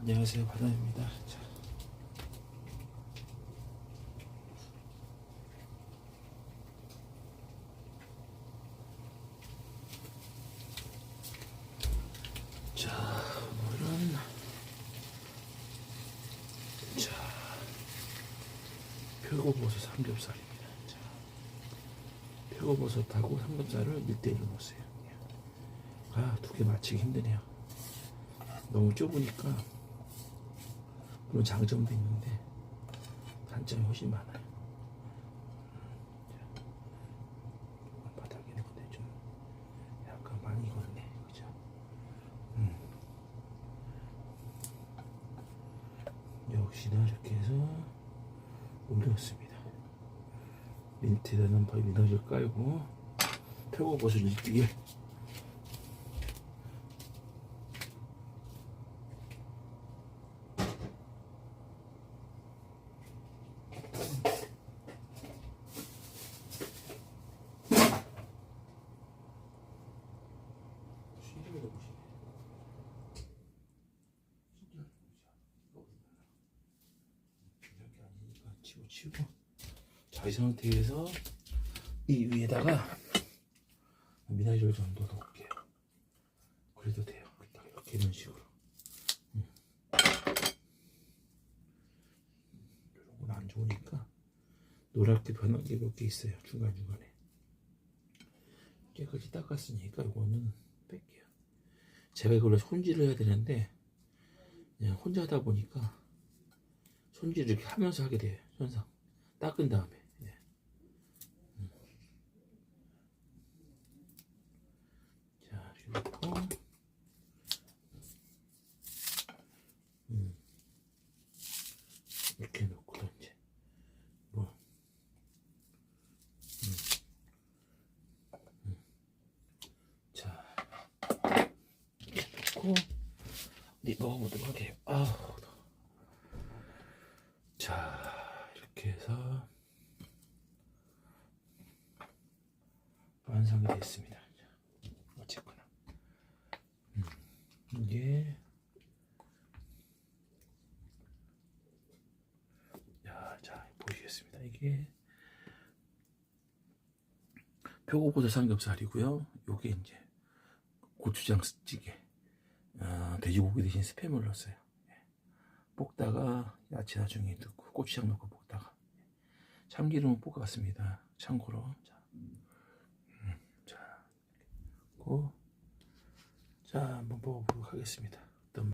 안녕하세요. 바다입니다. 자. 자 오늘은 자 표고버섯 삼겹살입니다. 자 표고버섯하고 삼겹살을 밀대로 넣었어요. 아두 개 맞추기 힘드네요. 너무 좁으니까 물론 장점도 있는데 단점이 훨씬 많아요. 그죠? 음. 역시나 이렇게 해서 올렸습니다. 민트에다는 미나리를 깔고 표고버섯을 익히게 시리를 보시네. 이렇게 아니니까 치고 치고. 자, 이 상태에서 이 위에다가 미나리를 좀더 넣을게요. 그래도 돼요. 딱 이렇게 이런 식으로. 음. 이런 건 안 좋으니까 노랗게 변한 게 몇 개 있어요. 중간중간에. 깨끗이 닦았으니까 이거는 뺄게요. 제가 이걸로 손질을 해야 되는데 그냥 혼자 하다 보니까 손질을 이렇게 하면서 하게 돼요. 현상 닦은 다음에 예. 음. 자 그리고 음. 이렇게 놓고 이제 뭐 자, 이렇게 놓고 네 먹어보도록 할게요. 아우, 더워. 자, 이렇게 해서 완성이 됐습니다. 자, 어쨌거나 음, 이게 야, 자 보시겠습니다. 이게 표고버섯 삼겹살이고요. 요게 이제 고추장 찌개, 어, 돼지고기 대신 스팸을 넣었어요. 예. 볶다가 야채 나중에 넣고 고추장 넣고 볶다가 참기름을 볶았습니다. 참고로 자, 자 한번 먹어보도록 하겠습니다.